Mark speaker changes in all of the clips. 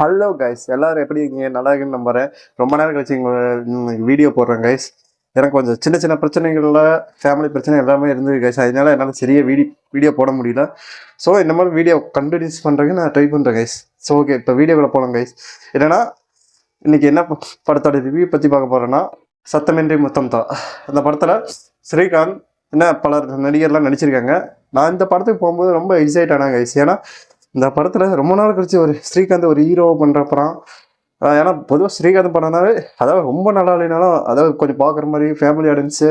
Speaker 1: Hello guys எல்லாரும் எப்படி இருக்கீங்க? நல்லா இருக்குன்னு நம்புறேன். ரொம்ப நேரம் கழிச்சு உங்க வீடியோ போடுறேன் கைஸ் எனக்கு கொஞ்சம் சின்ன சின்ன பிரச்சனைகளில் ஃபேமிலி பிரச்சனை எல்லாமே இருந்தது கைஸ் அதனால என்னால் சரியாக வீடியோ வீடியோ போட முடியல. ஸோ இந்த மாதிரி வீடியோ கண்டினியூஸ் பண்ணுறதுக்கு நான் ட்ரை பண்ணுறேன் கைஸ் ஸோ ஓகே இப்போ வீடியோக்குள்ள போகலாம் கைஸ் என்னன்னா இன்றைக்கி என்ன ப- படத்தோட ரிவ்யூ பற்றி பார்க்க போகிறேன்னா சத்தமின்றி முத்தம் தான் அந்த படத்தில் ஸ்ரீகாந்த் என்ன பலர் நடிகர்லாம் நடிச்சிருக்காங்க. நான் இந்த படத்துக்கு போகும்போது ரொம்ப எக்ஸைட் ஆனாங்க கைஸ் ஏன்னா இந்த படத்தில் ரொம்ப நாள் கழிச்சு ஒரு ஸ்ரீகாந்த் ஒரு ஹீரோ பண்ணுறப்பறம் ஏன்னா பொதுவாக ஸ்ரீகாந்த் படம்னாவே அதாவது ரொம்ப நல்லா இல்லைனாலும் அதாவது கொஞ்சம் பார்க்குற மாதிரி ஃபேமிலி ஆடியன்ஸு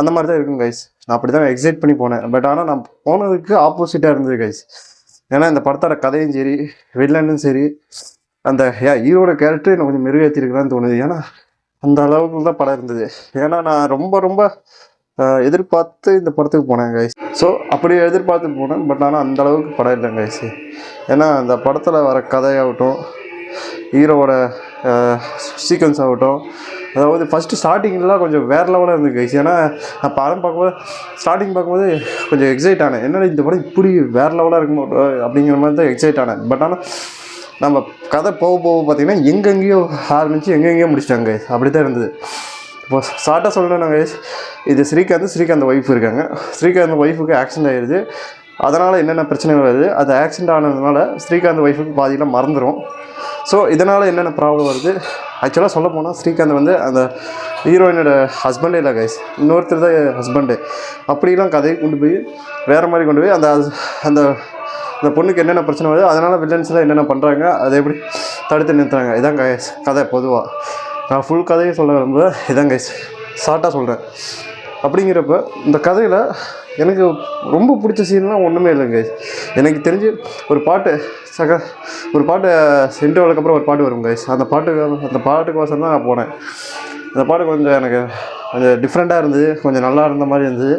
Speaker 1: அந்த மாதிரி தான் இருக்கும் கைஸ் நான் அப்படி தான் எக்ஸைட் பண்ணி போனேன். பட் ஆனால் நான் போனதுக்கு ஆப்போசிட்டாக இருந்தது கைஸ் ஏன்னா இந்த படத்தோட கதையும் சரி வில்லனும் சரி அந்த ஹீரோட கேரக்டர் எனக்கு கொஞ்சம் மெருகேற்றிருக்கலான்னு தோணுது. ஏன்னா அந்த அளவுக்கு தான் படம் இருந்தது. ஏன்னா நான் ரொம்ப ரொம்ப எதிர்பார்த்து இந்த படத்துக்கு போனேன் கைஸ் ஸோ அப்படி எதிர்பார்த்து போனேன். பட் ஆனால் அந்த அளவுக்கு படம் இல்லைங்க ஐசி ஏன்னா அந்த படத்தில் வர கதையாகட்டும் ஹீரோவோட சீக்வன்ஸ் ஆகட்டும் அதாவது ஃபஸ்ட்டு ஸ்டார்டிங்லாம் கொஞ்சம் வேறு லெவலாக இருந்தது கைஸ் ஏன்னா நான் படம் பார்க்கும்போது ஸ்டார்டிங் பார்க்கும்போது கொஞ்சம் எக்ஸைட் ஆனேன். என்னடா இந்த படம் இப்படி வேறு லெவலாக இருக்குமோ அப்படிங்கிற மாதிரி தான் எக்ஸைட் ஆனேன். பட் ஆனால் நம்ம கதை போக போக பார்த்தீங்கன்னா எங்கெங்கேயோ ஆரம்பித்து எங்கெங்கேயோ முடிச்சிட்டாங்க அப்படி தான் இருந்தது. இப்போ ஷார்ட்டாக சொல்லணும்னா guys, இது ஸ்ரீகாந்த் ஸ்ரீகாந்த் ஒய்ஃப் இருக்காங்க. ஸ்ரீகாந்த் ஒய்ஃபுக்கு ஆக்சிடென்ட் ஆயிடுது அதனால் என்னென்ன பிரச்சனை வருது? அது ஆக்சிடென்ட் ஆனதுனால ஸ்ரீகாந்த் ஒய்ஃபுக்கு பாதியெல்லாம் மறந்துடும் ஸோ இதனால் என்னென்ன ப்ராப்ளம் வருது? ஆக்சுவலாக சொல்ல போனால் ஸ்ரீகாந்த் வந்து அந்த ஹீரோயினோட ஹஸ்பண்டே இல்லை கைஸ் இன்னொருத்தர் தான் ஹஸ்பண்டு அப்படிலாம் கதையை கொண்டு போய் வேறு மாதிரி கொண்டு போய் அந்த அந்த அந்த பொண்ணுக்கு என்னென்ன பிரச்சனை வருது அதனால் வில்லன்ஸ்லாம் என்னென்ன பண்ணுறாங்க அதை எப்படி தடுத்து நிறுத்துறாங்க? இதான் கதை பொதுவாக நான் ஃபுல் கதையை சொல்ல விரும்புல இதான் கைஸ் ஷார்ட்டாக சொல்கிறேன் அப்படிங்கிறப்ப இந்த கதையில் எனக்கு ரொம்ப பிடிச்ச சீன்லாம் ஒன்றுமே இல்லைங்க கைஸ் எனக்கு தெரிஞ்சு ஒரு பாட்டு சக ஒரு பாட்டு இன்டர்வலுக்கு அப்புறம் ஒரு பாட்டு வரும் கைஸ் அந்த பாட்டுக்கு அந்த பாட்டுக்கோசரம் தான் நான் போனேன். அந்த பாட்டு கொஞ்சம் எனக்கு கொஞ்சம் டிஃப்ரெண்ட்டாக இருந்தது கொஞ்சம் நல்லா இருந்த மாதிரி இருந்தது.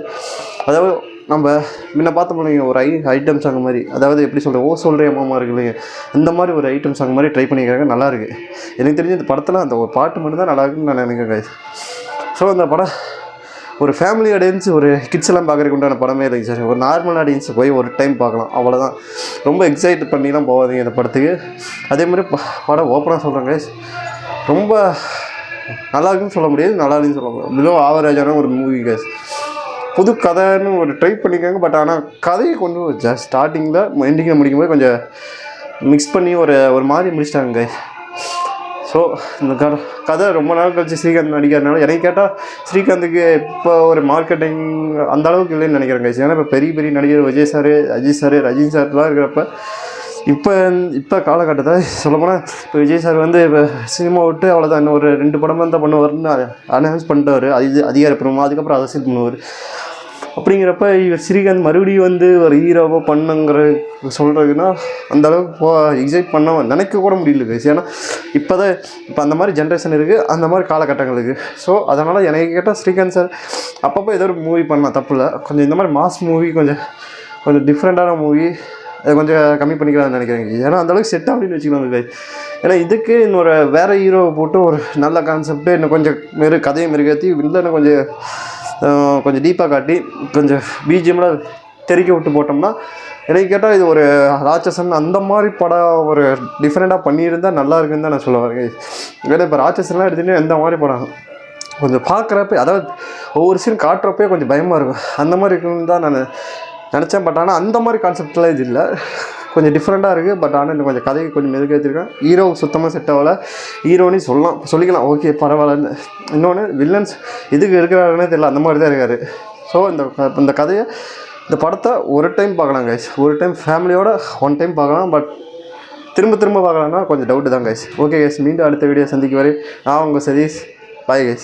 Speaker 1: அதாவது நம்ம முன்ன பார்த்த முடியும் ஒரு ஐ ஐட்டம் சாங் மாதிரி அதாவது எப்படி சொல்கிறேன் ஓ சொல்கிறே மாமா இருக்கு இல்லைங்க இந்த மாதிரி ஒரு ஐட்டம் சாங் மாதிரி ட்ரை பண்ணிக்கிறாங்க நல்லாயிருக்கு எனக்கு தெரிஞ்சு இந்த படத்தில் அந்த ஒரு பாட்டு மட்டும் தான் நல்லா இருக்குன்னு நான் நினைக்கிறேன் ஸோ அந்த படம் ஒரு ஃபேமிலி ஆடியன்ஸ் ஒரு கிட்ஸ் எல்லாம் பார்க்குறதுக்கு உண்டான படமே இல்லைங்க சார் ஒரு நார்மல் ஆடியன்ஸ் போய் ஒரு டைம் பார்க்கலாம் அவ்வளோதான் ரொம்ப எக்ஸைட் பண்ணிலாம் போகாதீங்க இந்த படத்துக்கு. அதே மாதிரி ப- படம் ஓப்பனாக சொல்கிறேங்க ரொம்ப நல்லா இருக்குன்னு சொல்ல முடியாது நல்லா இருக்குன்னு சொல்ல முடியாது. மிகவும் ஆவரேஜான ஒரு மூவி கேஸ் புது கதைன்னு ஒரு ட்ரை பண்ணிக்காங்க பட் ஆனால் கதையை கொண்டு ஜஸ்ட் ஸ்டார்டிங்கில் எண்டிங்கில் முடிக்கும்போது கொஞ்சம் மிக்ஸ் பண்ணி ஒரு ஒரு மாதிரி முடிச்சிட்டாங்க ஸோ இந்த கதை கதை ரொம்ப நாள் கழிச்சு ஸ்ரீகாந்த் நடிக்கிறதுனால எனக்கு கேட்டால் ஸ்ரீகாந்துக்கு இப்போ ஒரு மார்க்கெட்டிங் அந்த அளவுக்கு இல்லைன்னு நினைக்கிறேன் guys. ஏன்னா இப்போ பெரிய பெரிய நடிகர் விஜய் சார் அஜித் சார் ரஜினி சார்லாம் இருக்கிறப்ப இப்போ இப்போ காலகட்டத்தில் சொல்லப்போனால் இப்போ விஜய் சார் வந்து இப்போ சினிமா விட்டு அவ்வளோதான் இன்னும் ஒரு ரெண்டு படம் தான் பண்ணுவார்னு அனௌன்ஸ் பண்ணிட்டார். அது அதிகாரப்பூர்வமாக அதுக்கப்புறம் அரசியல் பண்ணுவார். அப்படிங்கிறப்ப இவர் ஸ்ரீகாந்த் மறுபடியும் வந்து ஒரு ஹீரோவாக பண்ணுங்கிற சொல்கிறதுன்னா அந்த அளவுக்கு போ எக்ஸைட் பண்ண நினைக்க கூட முடியல கைஸ் ஏன்னா இப்போ தான் இப்போ அந்த மாதிரி ஜென்ரேஷன் இருக்குது அந்த மாதிரி காலகட்டங்களுக்கு ஸோ அதனால் எனக்கு கேட்டால் ஸ்ரீகாந்த் சார் அப்பப்போ ஏதோ ஒரு மூவி பண்ணலாம். தப்பு இல்லை. கொஞ்சம் இந்த மாதிரி மாஸ் மூவி கொஞ்சம் கொஞ்சம் டிஃப்ரெண்ட்டான மூவி அதை கொஞ்சம் கம்மி பண்ணிக்கலாம்னு நினைக்கிறேன் ஏன்னா அந்த அளவுக்கு செட் அப்படின்னு வச்சுக்கலாம் guys. ஏன்னா இதுக்கு இன்னொரு வேறு ஹீரோவை போட்டு ஒரு நல்ல கான்செப்ட்டு இன்னும் கொஞ்சம் மெரு கதையை மெருகேற்றி வில்லனை கொஞ்சம் கொஞ்சம் டீப்பாக காட்டி கொஞ்சம் பிஜிஎம்லாம் தெறிக்க விட்டு போட்டோம்னா எனக்கு கேட்டால் இது ஒரு ராட்சசன் அந்த மாதிரி படம் ஒரு டிஃப்ரெண்ட்டாக பண்ணியிருந்தால் நல்லா இருக்குன்னு தான் நான் சொல்ல வரேன் ஏன்னா இப்போ ராட்சசன்லாம் எடுத்துகிட்டு எந்த மாதிரி படம்? கொஞ்சம் பார்க்குறப்ப அதாவது ஒவ்வொரு சீன் காட்டுறப்பே கொஞ்சம் பயமாக இருக்கும். அந்த மாதிரி இருக்குன்னு தான் நான் நினச்சேன் பட் ஆனால் அந்த மாதிரி கான்செப்ட்லாம் இது இல்லை. கொஞ்சம் டிஃப்ரெண்ட்டாக இருக்குது பட் ஆனால் இன்னும் கொஞ்சம் கதையை கொஞ்சம் மெதுக்கேற்றிருக்கேன் ஹீரோ சுத்தமாக செட் ஆகல. ஹீரோனே சொல்லலாம். சொல்லிக்கலாம். ஓகே பரவாயில்லன்னு. இன்னொன்று வில்லன்ஸ் இதுக்கு இருக்கிறாருன்னே தெரியல. அந்த மாதிரி தான் இருக்காரு. ஸோ இந்த இந்த கதையை இந்த படத்தை ஒரு டைம் பார்க்கலாம் கைஸ் ஒரு டைம் ஃபேமிலியோட ஒன் டைம் பார்க்கலாம் பட் திரும்ப திரும்ப பார்க்கலாம்னா கொஞ்சம் டவுட்டு தான் கைஸ் ஓகே கைஸ் மீண்டும் அடுத்த வீடியோ சந்திக்க வரை நான் உங்கள் சதீஷ். Bye guys